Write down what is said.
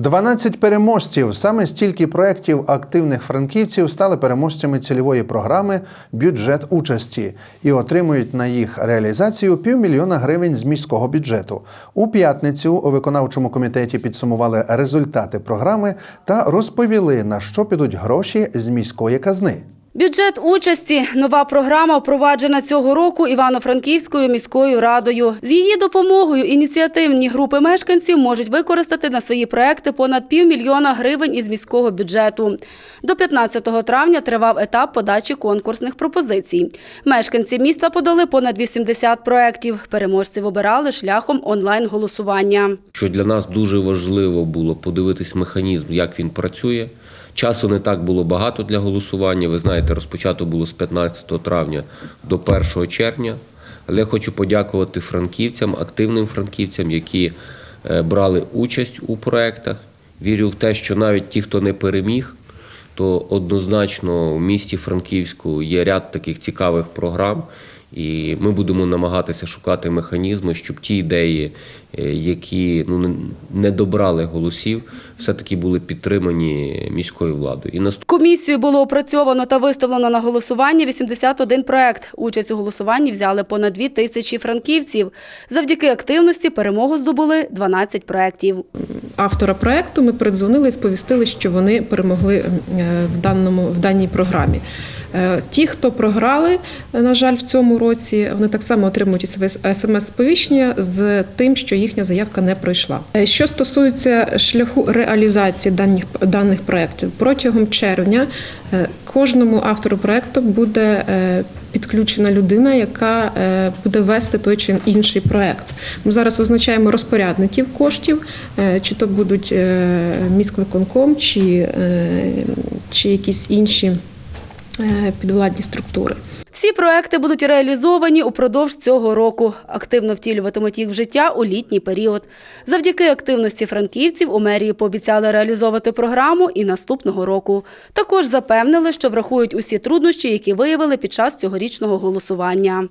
12 переможців. Саме стільки проєктів активних франківців стали переможцями цільової програми Бюджет участі і отримують на їх реалізацію півмільйона гривень з міського бюджету. У п'ятницю у виконавчому комітеті підсумували результати програми та розповіли, на що підуть гроші з міської казни. Бюджет участі нова програма впроваджена цього року Івано-Франківською міською радою. З її допомогою ініціативні групи мешканців можуть використати на свої проекти понад півмільйона гривень із міського бюджету. До 15 травня тривав етап подачі конкурсних пропозицій. Мешканці міста подали понад 80 проєктів. Переможців обирали шляхом онлайн-голосування. що для нас дуже важливо було подивитись механізм, як він працює. Часу не так було багато для голосування. Ви знаєте, розпочато було з 15 травня до 1 червня. Але я хочу подякувати франківцям, активним франківцям, які е, брали участь у проєктах. Вірю в те, що навіть ті, хто не переміг, то однозначно в місті Франківську є ряд таких цікавих програм, і ми будемо намагатися шукати механізми, щоб ті ідеї, е, які ну, не- добрали голосів, все-таки були підтримані міською владою. І наступ- Комісією було опрацьовано та виставлено на голосування 81 проект. Участь у голосуванні взяли понад 2 тисячі франківців. Завдяки активності перемогу здобули 12 проєктів. автора проекту ми передзвонили і сповістили, що вони перемогли е, в даному в даній програмі. Е, Ті, хто програли, е, на жаль, в цьому році, вони так само отримують смс-сповіщення з тим, що їхня заявка не пройшла. Е, Що стосується шляху реалізації даних даних проєктів, протягом червня кожному автору проекту буде підключена людина, яка буде вести той чи інший проект. Ми зараз визначаємо розпорядників коштів, чи то будуть міськвиконком, чи, чи якісь інші підвладні структури. Всі проекти будуть реалізовані упродовж цього року. Активно втілюватимуть їх в життя у літній період. Завдяки активності франківців у мерії пообіцяли реалізовувати програму і наступного року. Також запевнили, що врахують усі труднощі, які виявили під час цьогорічного голосування.